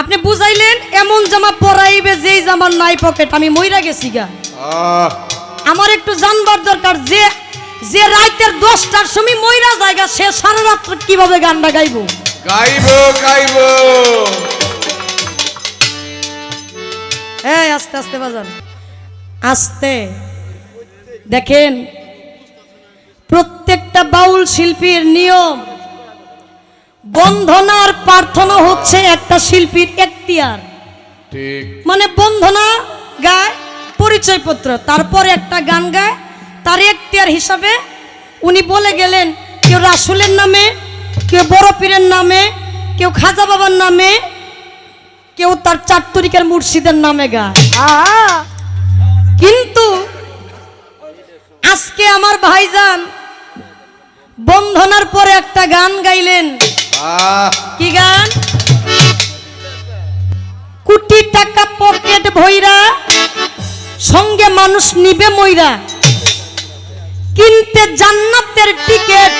আপনি বুঝাইলেন এমন জামা পরাইবে যেই জামার নাই পকেট আমি মইরা গেছি গা। আমার একটু জানবার দরকার যে যে রাইতের দশটার সময় মইরা জায়গা সে সারা রাত্র কীভাবে গানটা গাইবো? গাইবো গাইবো। এই আস্তে আস্তে বাজান। আস্তে। দেখেন প্রত্যেকটা বাউল শিল্পীর নিয়ম বন্ধনার প্রার্থনা হচ্ছে একটা শিল্পীর এখতিয়ার। ঠিক। মানে বন্ধনা গায় পরিচয়পত্র তারপরে একটা গান গায় তার এখতিয়ার হিসাবে উনি বলে গেলেন কেউ রাসুলের নামে কেউ বড় পীরের নামে কেউ খাজা বাবার নামে কেউ তার চার তরিকার মুর্শিদের নামে গায়। কিন্তু আজকে আমার ভাইজান বন্ধনার পরে একটা গান গাইলেন কি গান? কোটি টাকা পকেট ভইরা সঙ্গে মানুষ নিবে মইরা। কিনতে জান্নাতের টিকেট।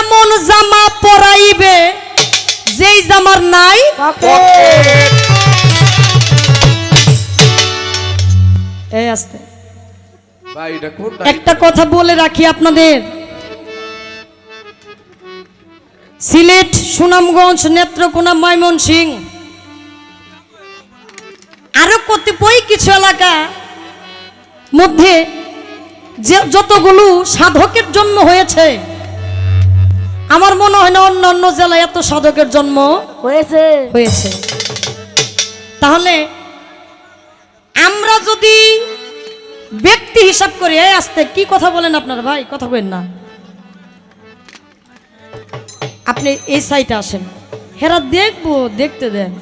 এমন জামা পরাইবে যেই জামার নাই এই আসতে। একটা কথা বলে রাখি আপনাদের। সিলেট সুনামগঞ্জ নেত্রকোনা ময়মনসিং আরও কতিপয় কিছু এলাকা মধ্যে যে যতগুলো সাধকের জন্ম হয়েছে আমার মনে হয় না অন্য অন্য জেলায় এত সাধকের জন্ম হয়েছে। হয়েছে। তাহলে আমরা যদি ব্যক্তি হিসাব করি এই আসতে কি কথা বলেন আপনারা ভাই? কথা বলেন না। আপনি এই সাইটে আসেন। হেরা দেখব দেখতে দেন।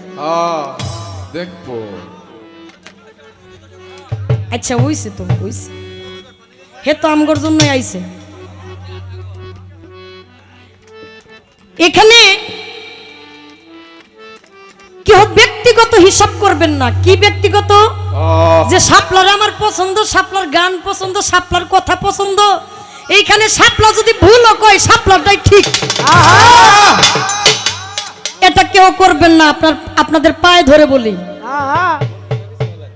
দেখব। আচ্ছা হইছে তো হইছে। হে তো আমগর জন্যই আইছে। এখানে কেউ ব্যক্তিগত হিসাব করবেন না। কি ব্যক্তিগত? যে সাপলার আমার পছন্দ সাপলার গান পছন্দ সাপলার কথা পছন্দ এইখানে সাপলা যদি ভুলও কয় সাপলারটাই ঠিক। এটা কেউ করবেন না আপনার আপনাদের পায়ে ধরে বলি।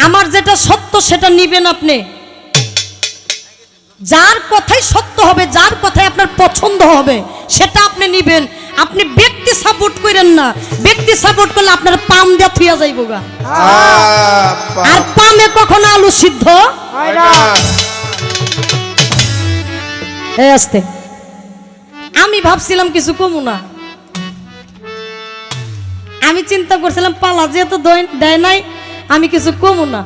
আমার যেটা সত্য সেটা নিবেন আপনি। যার কথাই সত্য হবে যার কথাই আপনার পছন্দ হবে সেটা আপনি নিবেন। আপনি ব্যক্তি সাপোর্ট করেন না। ব্যক্তি সাপোর্ট করলে আপনার পাম দিয়া থুয়া যাইব গা। আর পামে কখনো আলু সিদ্ধ? হয় না। এই আসতে। আমি ভাবছিলাম কিছু কমু না। আমি চিন্তা করছিলাম পালা যেহেতু দেয় নাই আমি কিছু কমু না।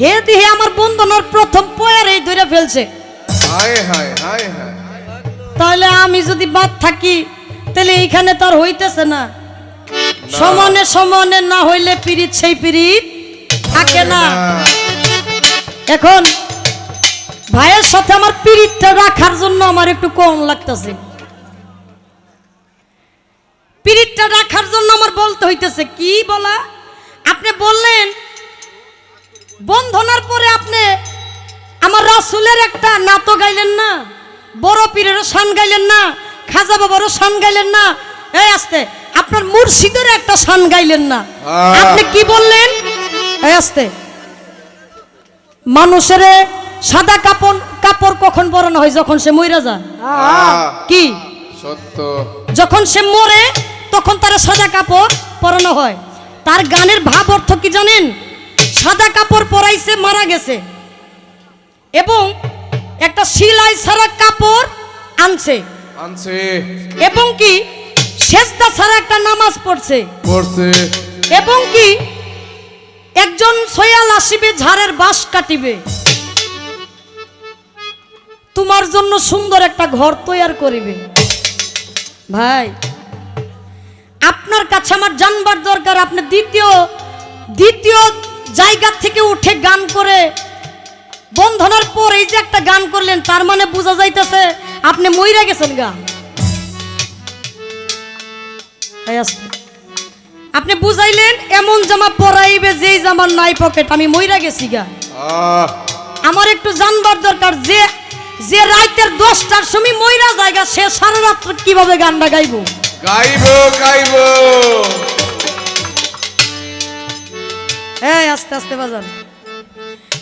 হে দিহে আমার বন্ধনার প্রথম পয়ারেই ধরে ফেলছে। তাহলে আমি যদি বাদ থাকি তাহলে এইখানে তার হইতেছে না। সমানে সমানে না হইলে পিরিত সেই পিরিত থাকে না। এখন ভাইয়ের সাথে আমার পিরিতটা রাখার জন্য আমার একটু কম লাগতেছে। পিরিতটা রাখার জন্য আমার বলতে হইতেছে কি বলা? আপনি বললেন বন্ধনার পরে আপনি আমার রাসুলের একটা নাতো গাইলেন না বড় পীরেরও শান গাইলেন না খাজা বাবারও শান গাইলেন না এই আসতে আপনার মুর্শিদের একটা শান গাইলেন না। আপনি কি বললেন? এই আসতে মানুষের সাদা কাপড় কাপড় কখন পরানো হয় যখন সে মইরা যায়? কি? সত্য। যখন সে মরে তখন তার সাদা কাপড় পরানো হয়। তার গানের ভাব অর্থ কি জানেন? সাদা কাপড় পরাইছে মারা গেছে। এবং একটা সিলাই ছাড়া কাপড় আনছে। আনছে। এবং কি? সেজদা ছাড়া একটা নামাজ পড়ছে। করছে এবং কি? একজন সয়াল আসিবে ঝাড়ের বাঁশ কাটিবে। তোমার জন্য সুন্দর একটা ঘর তৈয়ার করিবে। ভাই আপনার কাছে আমার জানবার দরকার আপনি দ্বিতীয় দ্বিতীয় জায়গা থেকে উঠে গান করে বন্ধনার পর এই যে একটা গান করলেন তার মানে বোঝা যাইতেছে আপনি মইরা গেছেন গা। আপনি বুঝাইলেন এমন জামা পরাইবে যেই জামার নাই পকেট আমি মইরা গেছি গা। আমার একটু জানবার দরকার যে যে রাইতের দশটার সময় ময়রা জায়গা সে সারা রাত্র কীভাবে গানটা গাইব? গাইব গাইব। হ্যাঁ আস্তে আস্তে বাজান।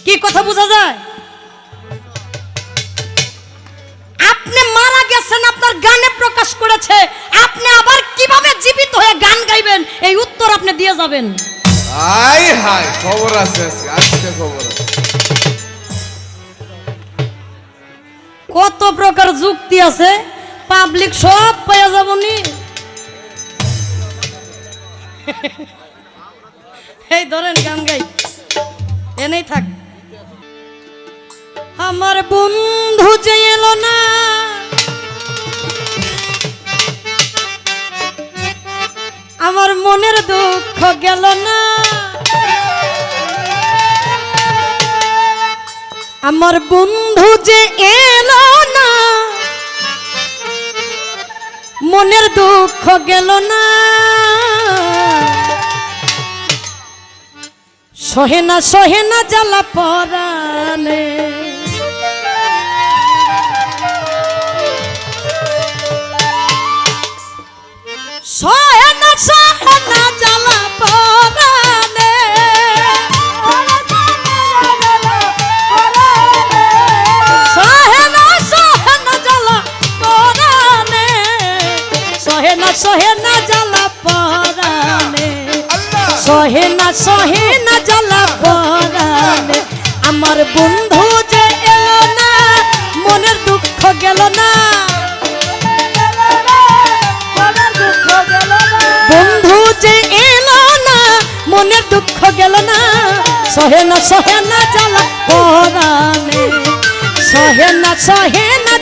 কি কথা বোঝা যায়? আপনি মারা গেছেন আপনার গানে প্রকাশ করেছে। আপনি আবার কীভাবে জীবিত হয়ে গান গাইবেন? এই উত্তর আপনি দিয়ে যাবেন। আই হাই খবর আছে আজকে খবর আছে। কত প্রকার যুক্তি আছে? পাবলিক সব পাওয়া যাবনি এই ধরেন গান গাই। এনেই থাক। আমার বন্ধু যে এলো না। আমার মনের দুঃখ গেল না। আমার বন্ধু যে এলো না, মনের দুঃখ গেল না। সহে না সহে না জ্বালা পরানে সহে না জ্বালা পরানে সহে না, সহে জ্বালা পরানে আমার বন্ধু যে এলো না, মনের দুঃখ গেল না। বন্ধু যে এলো না, মনের দুঃখ গেল না। সহে না জ্বালা পরানে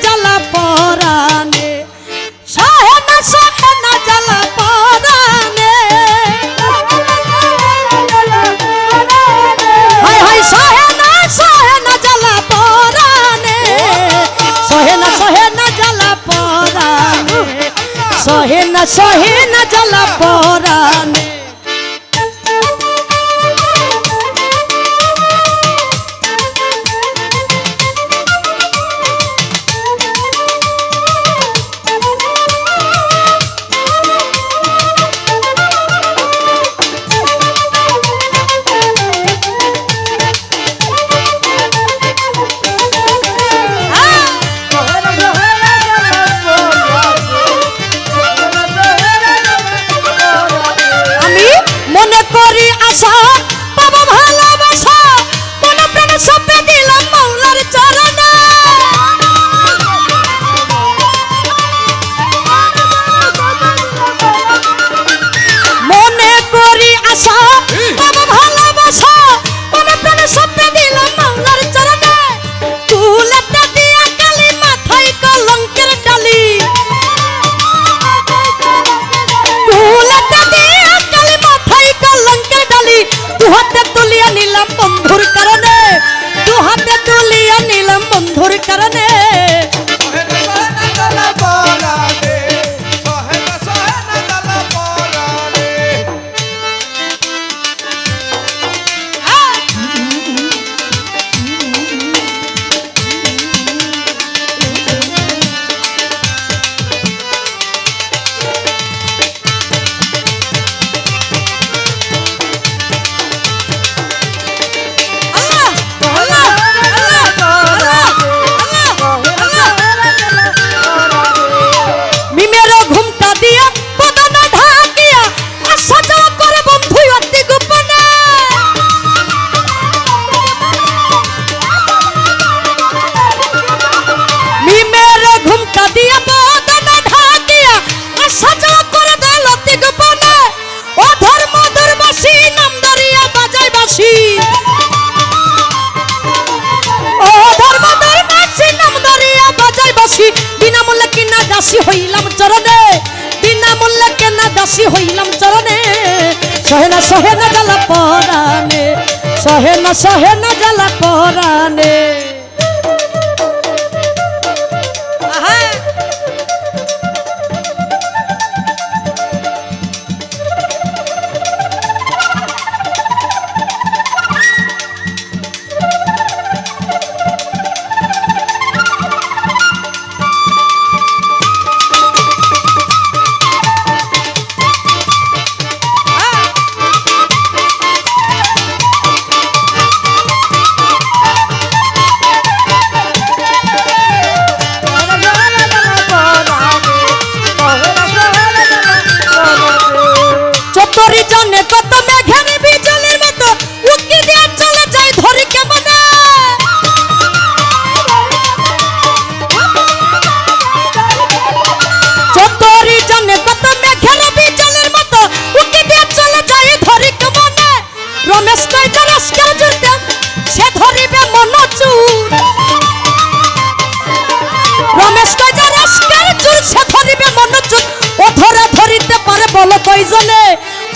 জ্বালা পরানে করি আশা সহে না জ্বালা পরানে সহে না সহে না জ্বালা পরানে বল কইজনে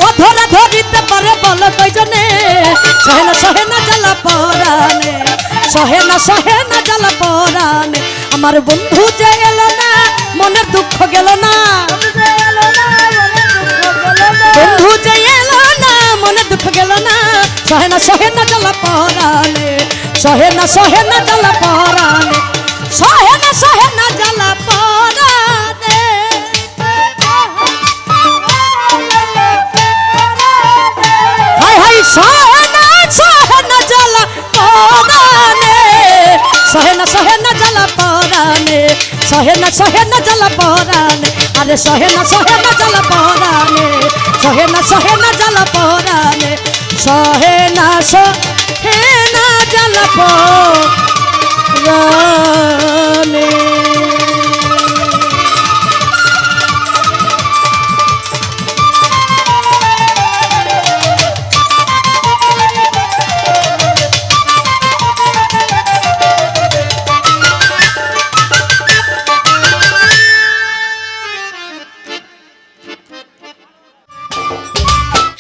ও ধরা ধরিতে পারে বল কইজনে সহে না সহে না জ্বালা পরানে সহে না সহে না জ্বালা পরানে আমার বন্ধু যে এলো না, মনের দুঃখ গেল না। বন্ধু যে এলো না মনে দুঃখ গেল না। সহে না সহে না জ্বালা পরানে সহে না সহে না জ্বালা পরানে সহে সহে না সহে না জ্বালা পরানে আরে সহে না সহে না জ্বালা পরানে সহে না সহে না জ্বালা পরানে সহে না সহে